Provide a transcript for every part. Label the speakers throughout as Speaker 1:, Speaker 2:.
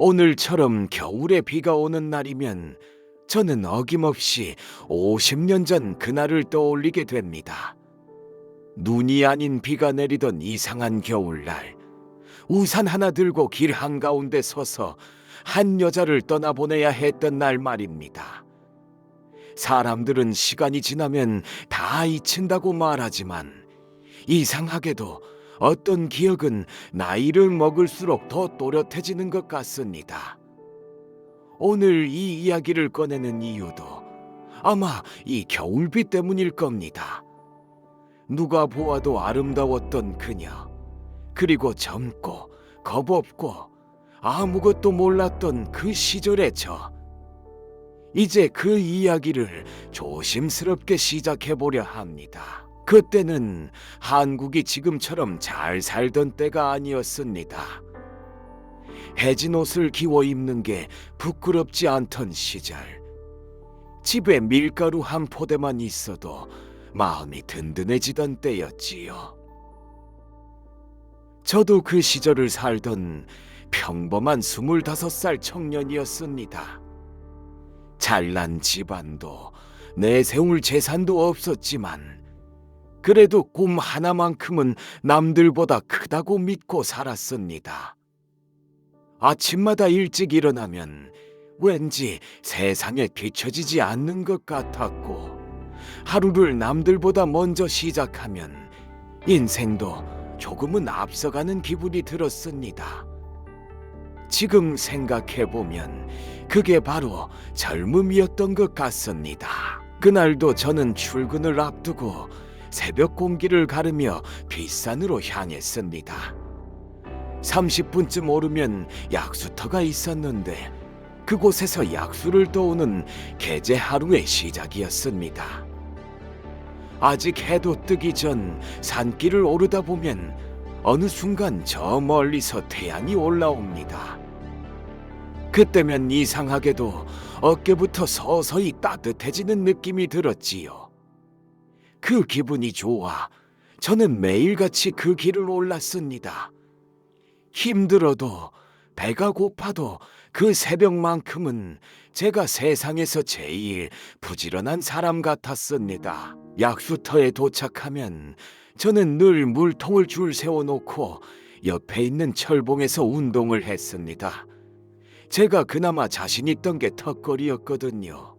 Speaker 1: 오늘처럼 겨울에 비가 오는 날이면 저는 어김없이 50년 전 그날을 떠올리게 됩니다. 눈이 아닌 비가 내리던 이상한 겨울날, 우산 하나 들고 길 한가운데 서서 한 여자를 떠나보내야 했던 날 말입니다. 사람들은 시간이 지나면 다 잊힌다고 말하지만 이상하게도 어떤 기억은 나이를 먹을수록 더 또렷해지는 것 같습니다. 오늘 이 이야기를 꺼내는 이유도 아마 이 겨울비 때문일 겁니다. 누가 보아도 아름다웠던 그녀, 그리고 젊고 겁없고 아무것도 몰랐던 그 시절의 저. 이제 그 이야기를 조심스럽게 시작해 보려 합니다. 그때는 한국이 지금처럼 잘 살던 때가 아니었습니다. 해진 옷을 기워 입는 게 부끄럽지 않던 시절. 집에 밀가루 한 포대만 있어도 마음이 든든해지던 때였지요. 저도 그 시절을 살던 평범한 스물다섯 살 청년이었습니다. 잘난 집안도 내세울 재산도 없었지만 그래도 꿈 하나만큼은 남들보다 크다고 믿고 살았습니다. 아침마다 일찍 일어나면 왠지 세상에 뒤처지지 않는 것 같았고 하루를 남들보다 먼저 시작하면 인생도 조금은 앞서가는 기분이 들었습니다. 지금 생각해보면 그게 바로 젊음이었던 것 같습니다. 그날도 저는 출근을 앞두고 새벽 공기를 가르며 뒷산으로 향했습니다. 30분쯤 오르면 약수터가 있었는데 그곳에서 약수를 떠오는 개제 하루의 시작이었습니다. 아직 해도 뜨기 전 산길을 오르다 보면 어느 순간 저 멀리서 태양이 올라옵니다. 그때면 이상하게도 어깨부터 서서히 따뜻해지는 느낌이 들었지요. 그 기분이 좋아 저는 매일같이 그 길을 올랐습니다. 힘들어도 배가 고파도 그 새벽만큼은 제가 세상에서 제일 부지런한 사람 같았습니다. 약수터에 도착하면 저는 늘 물통을 줄 세워놓고 옆에 있는 철봉에서 운동을 했습니다. 제가 그나마 자신 있던 게 턱걸이였거든요.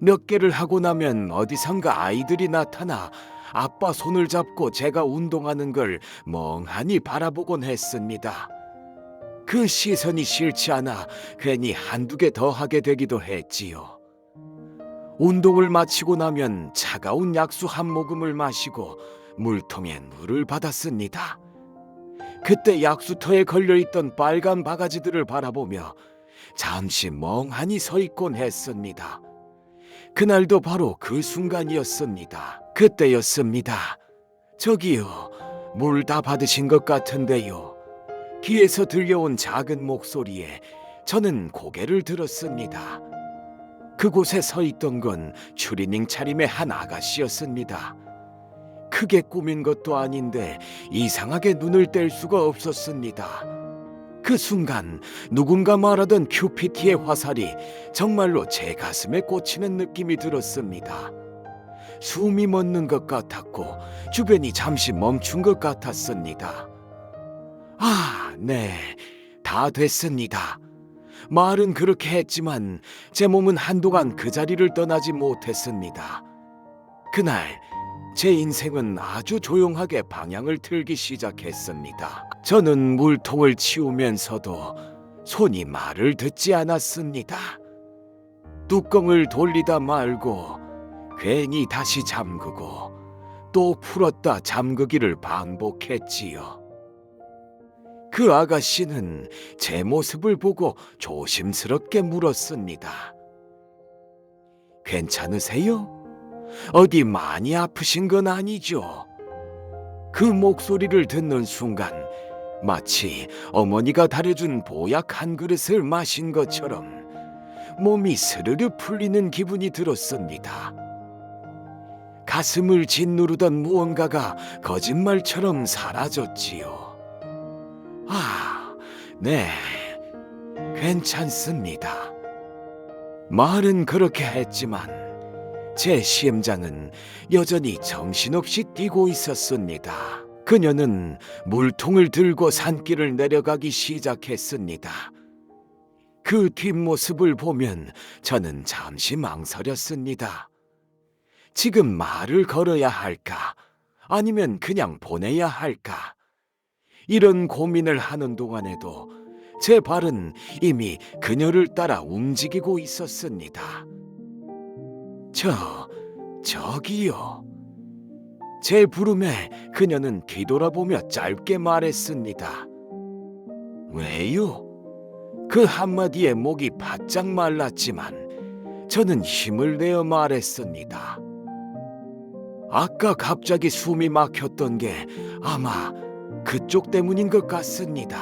Speaker 1: 몇 개를 하고 나면 어디선가 아이들이 나타나 아빠 손을 잡고 제가 운동하는 걸 멍하니 바라보곤 했습니다. 그 시선이 싫지 않아 괜히 한두 개 더 하게 되기도 했지요. 운동을 마치고 나면 차가운 약수 한 모금을 마시고 물통에 물을 받았습니다. 그때 약수터에 걸려있던 빨간 바가지들을 바라보며 잠시 멍하니 서 있곤 했습니다. 그날도 바로 그 순간이었습니다. 그때였습니다. 저기요, 물 다 받으신 것 같은데요. 귀에서 들려온 작은 목소리에 저는 고개를 들었습니다. 그곳에 서 있던 건 추리닝 차림의 한 아가씨였습니다. 크게 꾸민 것도 아닌데 이상하게 눈을 뗄 수가 없었습니다. 그 순간 누군가 말하던 큐피티의 화살이 정말로 제 가슴에 꽂히는 느낌이 들었습니다. 숨이 멎는 것 같았고 주변이 잠시 멈춘 것 같았습니다. 아, 네. 다 됐습니다. 말은 그렇게 했지만 제 몸은 한동안 그 자리를 떠나지 못했습니다. 그날 제 인생은 아주 조용하게 방향을 틀기 시작했습니다. 저는 물통을 치우면서도 손이 말을 듣지 않았습니다. 뚜껑을 돌리다 말고 괜히 다시 잠그고 또 풀었다 잠그기를 반복했지요. 그 아가씨는 제 모습을 보고 조심스럽게 물었습니다. 괜찮으세요? 어디 많이 아프신 건 아니죠? 그 목소리를 듣는 순간 마치 어머니가 다려준 보약 한 그릇을 마신 것처럼 몸이 스르르 풀리는 기분이 들었습니다. 가슴을 짓누르던 무언가가 거짓말처럼 사라졌지요. 아, 네. 괜찮습니다. 말은 그렇게 했지만 제 심장은 여전히 정신없이 뛰고 있었습니다. 그녀는 물통을 들고 산길을 내려가기 시작했습니다. 그 뒷모습을 보면 저는 잠시 망설였습니다. 지금 말을 걸어야 할까? 아니면 그냥 보내야 할까? 이런 고민을 하는 동안에도 제 발은 이미 그녀를 따라 움직이고 있었습니다. 저, 저기요. 제 부름에 그녀는 뒤돌아보며 짧게 말했습니다. 왜요? 그 한마디에 목이 바짝 말랐지만 저는 힘을 내어 말했습니다. 아까 갑자기 숨이 막혔던 게 아마 그쪽 때문인 것 같습니다.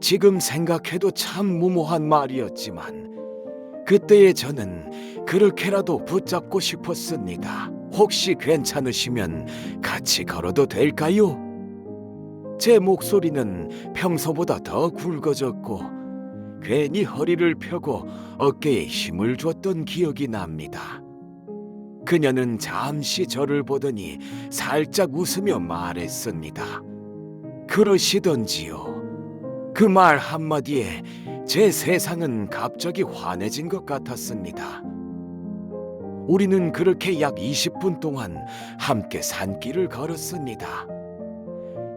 Speaker 1: 지금 생각해도 참 무모한 말이었지만 그때의 저는 그렇게라도 붙잡고 싶었습니다. 혹시 괜찮으시면 같이 걸어도 될까요? 제 목소리는 평소보다 더 굵어졌고 괜히 허리를 펴고 어깨에 힘을 줬던 기억이 납니다. 그녀는 잠시 저를 보더니 살짝 웃으며 말했습니다. 그러시던지요. 그 말 한마디에 제 세상은 갑자기 환해진 것 같았습니다. 우리는 그렇게 약 20분 동안 함께 산길을 걸었습니다.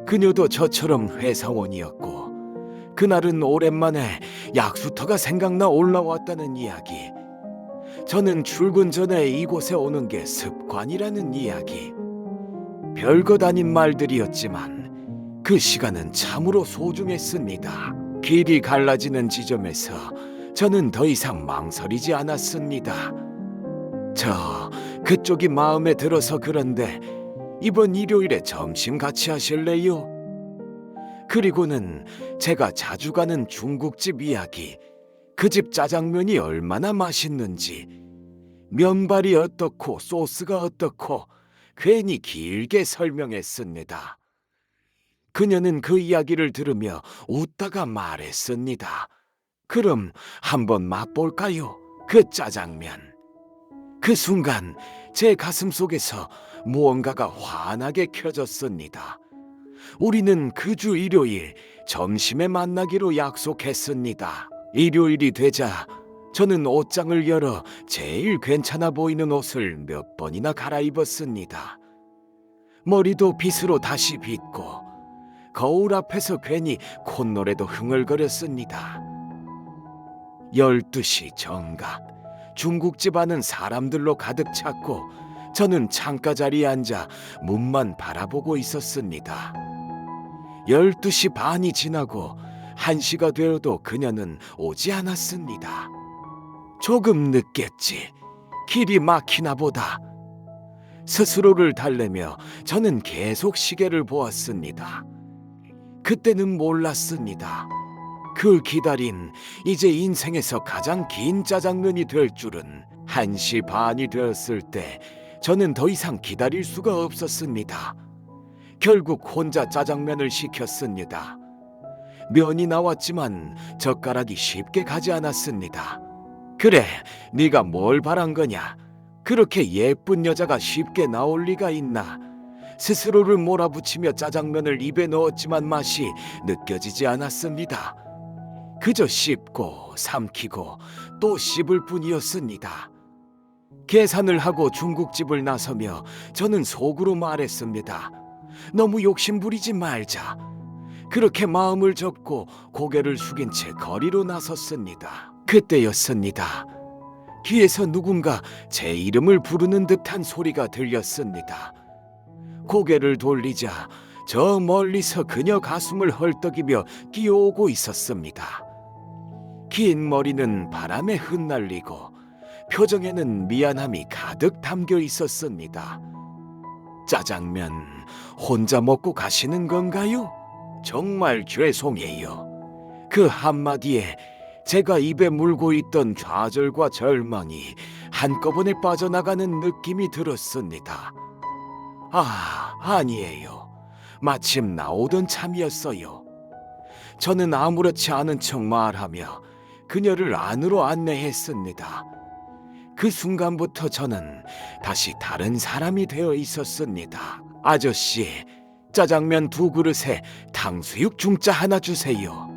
Speaker 1: 그녀도 저처럼 회사원이었고, 그날은 오랜만에 약수터가 생각나 올라왔다는 이야기. 저는 출근 전에 이곳에 오는 게 습관이라는 이야기. 별것 아닌 말들이었지만 그 시간은 참으로 소중했습니다. 길이 갈라지는 지점에서 저는 더 이상 망설이지 않았습니다. 저 그쪽이 마음에 들어서 그런데 이번 일요일에 점심 같이 하실래요? 그리고는 제가 자주 가는 중국집 이야기. 그 집 짜장면이 얼마나 맛있는지, 면발이 어떻고 소스가 어떻고 괜히 길게 설명했습니다. 그녀는 그 이야기를 들으며 웃다가 말했습니다. 그럼 한번 맛볼까요? 그 짜장면. 그 순간 제 가슴 속에서 무언가가 환하게 켜졌습니다. 우리는 그 주 일요일 점심에 만나기로 약속했습니다. 일요일이 되자 저는 옷장을 열어 제일 괜찮아 보이는 옷을 몇 번이나 갈아입었습니다. 머리도 빗으로 다시 빗고 거울 앞에서 괜히 콧노래도 흥얼거렸습니다. 12시 정각 중국집 안은 사람들로 가득 찼고 저는 창가 자리에 앉아 문만 바라보고 있었습니다. 12시 반이 지나고 1시가 되어도 그녀는 오지 않았습니다. 조금 늦겠지. 길이 막히나 보다. 스스로를 달래며 저는 계속 시계를 보았습니다. 그때는 몰랐습니다. 그 기다림, 이제 인생에서 가장 긴 짜장면이 될 줄은 1시 반이 되었을 때 저는 더 이상 기다릴 수가 없었습니다. 결국 혼자 짜장면을 시켰습니다. 면이 나왔지만 젓가락이 쉽게 가지 않았습니다. 그래, 네가 뭘 바란 거냐? 그렇게 예쁜 여자가 쉽게 나올 리가 있나? 스스로를 몰아붙이며 짜장면을 입에 넣었지만 맛이 느껴지지 않았습니다. 그저 씹고 삼키고 또 씹을 뿐이었습니다. 계산을 하고 중국집을 나서며 저는 속으로 말했습니다. 너무 욕심부리지 말자. 그렇게 마음을 접고 고개를 숙인 채 거리로 나섰습니다. 그때였습니다. 귀에서 누군가 제 이름을 부르는 듯한 소리가 들렸습니다. 고개를 돌리자 저 멀리서 그녀 가슴을 헐떡이며 끼어오고 있었습니다. 긴 머리는 바람에 흩날리고 표정에는 미안함이 가득 담겨 있었습니다. 짜장면 혼자 먹고 가시는 건가요? 정말 죄송해요. 그 한마디에 제가 입에 물고 있던 좌절과 절망이 한꺼번에 빠져나가는 느낌이 들었습니다. 아, 아니에요. 마침 나오던 참이었어요. 저는 아무렇지 않은 척 말하며 그녀를 안으로 안내했습니다. 그 순간부터 저는 다시 다른 사람이 되어 있었습니다. 아저씨, 짜장면 두 그릇에 탕수육 중짜 하나 주세요.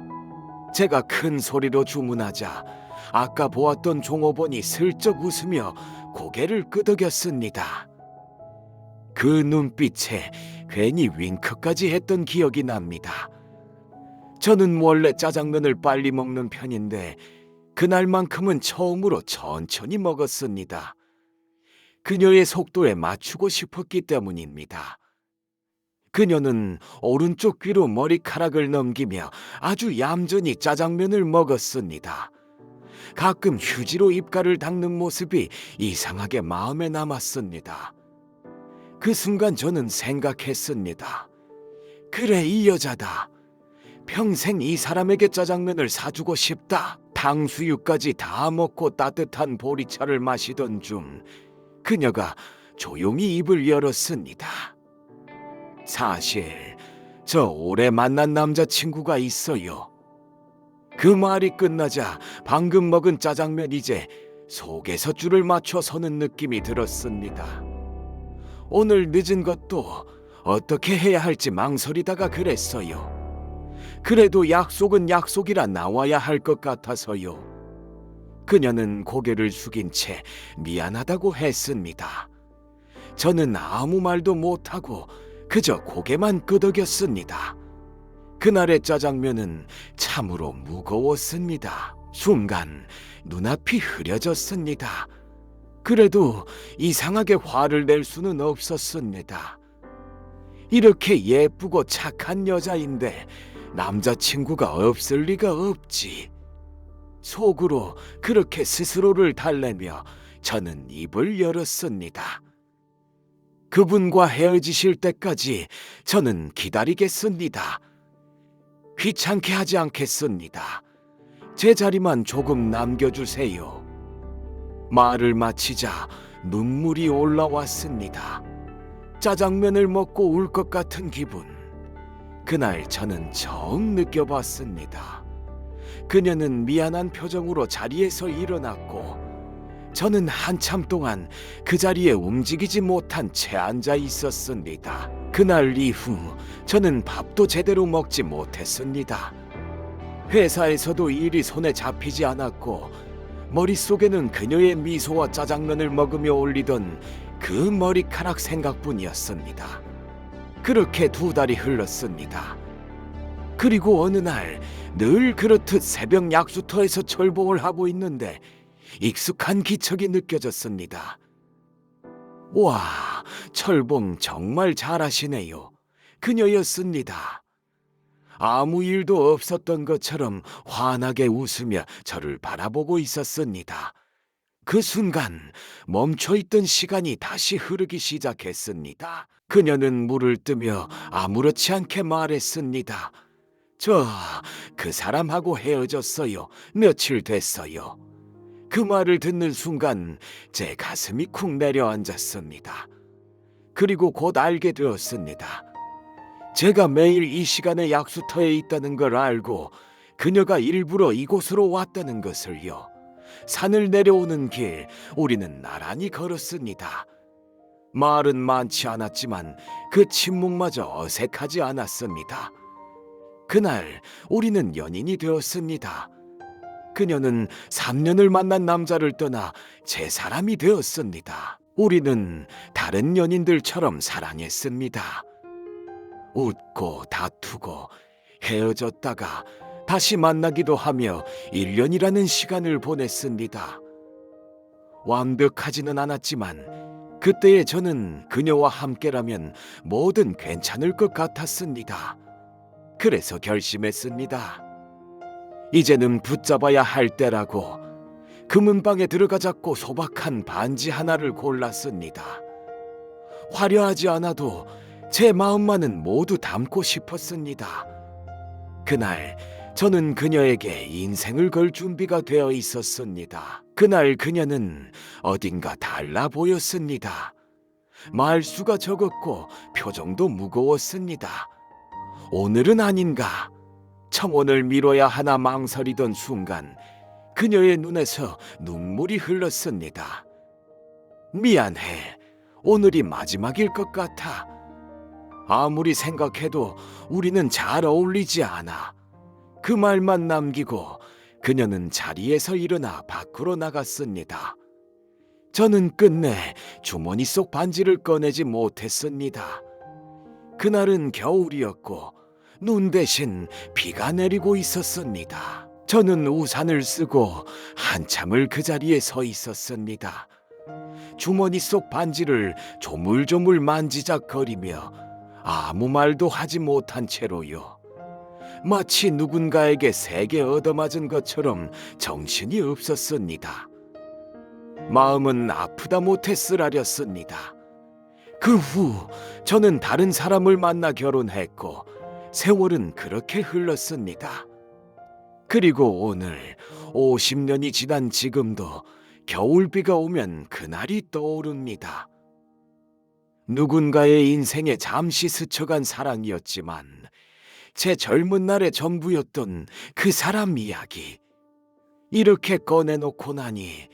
Speaker 1: 제가 큰 소리로 주문하자 아까 보았던 종업원이 슬쩍 웃으며 고개를 끄덕였습니다. 그 눈빛에 괜히 윙크까지 했던 기억이 납니다. 저는 원래 짜장면을 빨리 먹는 편인데 그날만큼은 처음으로 천천히 먹었습니다. 그녀의 속도에 맞추고 싶었기 때문입니다. 그녀는 오른쪽 귀로 머리카락을 넘기며 아주 얌전히 짜장면을 먹었습니다. 가끔 휴지로 입가를 닦는 모습이 이상하게 마음에 남았습니다. 그 순간 저는 생각했습니다. 그래, 이 여자다. 평생 이 사람에게 짜장면을 사주고 싶다. 탕수육까지 다 먹고 따뜻한 보리차를 마시던 중 그녀가 조용히 입을 열었습니다. 사실 저 오래 만난 남자친구가 있어요. 그 말이 끝나자 방금 먹은 짜장면 이제 속에서 줄을 맞춰 서는 느낌이 들었습니다. 오늘 늦은 것도 어떻게 해야 할지 망설이다가 그랬어요. 그래도 약속은 약속이라 나와야 할 것 같아서요. 그녀는 고개를 숙인 채 미안하다고 했습니다. 저는 아무 말도 못하고 그저 고개만 끄덕였습니다. 그날의 짜장면은 참으로 무거웠습니다. 순간 눈앞이 흐려졌습니다. 그래도 이상하게 화를 낼 수는 없었습니다. 이렇게 예쁘고 착한 여자인데 남자친구가 없을 리가 없지. 속으로 그렇게 스스로를 달래며 저는 입을 열었습니다. 그분과 헤어지실 때까지 저는 기다리겠습니다. 귀찮게 하지 않겠습니다. 제 자리만 조금 남겨주세요. 말을 마치자 눈물이 올라왔습니다. 짜장면을 먹고 울 것 같은 기분. 그날 저는 처음 느껴봤습니다. 그녀는 미안한 표정으로 자리에서 일어났고, 저는 한참 동안 그 자리에 움직이지 못한 채 앉아 있었습니다. 그날 이후 저는 밥도 제대로 먹지 못했습니다. 회사에서도 일이 손에 잡히지 않았고, 머릿속에는 그녀의 미소와 짜장면을 먹으며 올리던 그 머리카락 생각뿐이었습니다. 그렇게 두 달이 흘렀습니다. 그리고 어느 날 늘 그렇듯 새벽 약수터에서 철봉을 하고 있는데 익숙한 기척이 느껴졌습니다. 와, 철봉 정말 잘하시네요. 그녀였습니다. 아무 일도 없었던 것처럼 환하게 웃으며 저를 바라보고 있었습니다. 그 순간 멈춰있던 시간이 다시 흐르기 시작했습니다. 그녀는 물을 뜨며 아무렇지 않게 말했습니다. 저 그 사람하고 헤어졌어요. 며칠 됐어요. 그 말을 듣는 순간 제 가슴이 쿵 내려앉았습니다. 그리고 곧 알게 되었습니다. 제가 매일 이 시간에 약수터에 있다는 걸 알고 그녀가 일부러 이곳으로 왔다는 것을요. 산을 내려오는 길 우리는 나란히 걸었습니다. 말은 많지 않았지만 그 침묵마저 어색하지 않았습니다. 그날 우리는 연인이 되었습니다. 그녀는 3년을 만난 남자를 떠나 제 사람이 되었습니다. 우리는 다른 연인들처럼 사랑했습니다. 웃고 다투고 헤어졌다가 다시 만나기도 하며 1년이라는 시간을 보냈습니다. 완벽하지는 않았지만 그때의 저는 그녀와 함께라면 뭐든 괜찮을 것 같았습니다. 그래서 결심했습니다. 이제는 붙잡아야 할 때라고 금은방에 들어가 잡고 소박한 반지 하나를 골랐습니다. 화려하지 않아도 제 마음만은 모두 담고 싶었습니다. 그날 저는 그녀에게 인생을 걸 준비가 되어 있었습니다. 그날 그녀는 어딘가 달라 보였습니다. 말수가 적었고 표정도 무거웠습니다. 오늘은 아닌가. 청혼을 미뤄야 하나 망설이던 순간 그녀의 눈에서 눈물이 흘렀습니다. 미안해. 오늘이 마지막일 것 같아. 아무리 생각해도 우리는 잘 어울리지 않아. 그 말만 남기고 그녀는 자리에서 일어나 밖으로 나갔습니다. 저는 끝내 주머니 속 반지를 꺼내지 못했습니다. 그날은 겨울이었고 눈 대신 비가 내리고 있었습니다. 저는 우산을 쓰고 한참을 그 자리에 서 있었습니다. 주머니 속 반지를 조물조물 만지작거리며 아무 말도 하지 못한 채로요. 마치 누군가에게 세게 얻어맞은 것처럼 정신이 없었습니다. 마음은 아프다 못해 쓰라렸습니다. 그 후 저는 다른 사람을 만나 결혼했고 세월은 그렇게 흘렀습니다. 그리고 오늘 50년이 지난 지금도 겨울비가 오면 그날이 떠오릅니다. 누군가의 인생에 잠시 스쳐간 사랑이었지만 제 젊은 날의 전부였던 그 사람 이야기. 이렇게 꺼내놓고 나니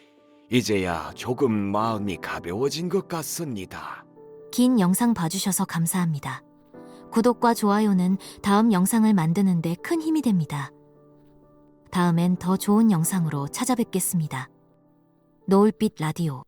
Speaker 1: 이제야 조금 마음이 가벼워진 것 같습니다.
Speaker 2: 긴 영상 봐주셔서 감사합니다. 구독과 좋아요는 다음 영상을 만드는데 큰 힘이 됩니다. 다음엔 더 좋은 영상으로 찾아뵙겠습니다. 노을빛 라디오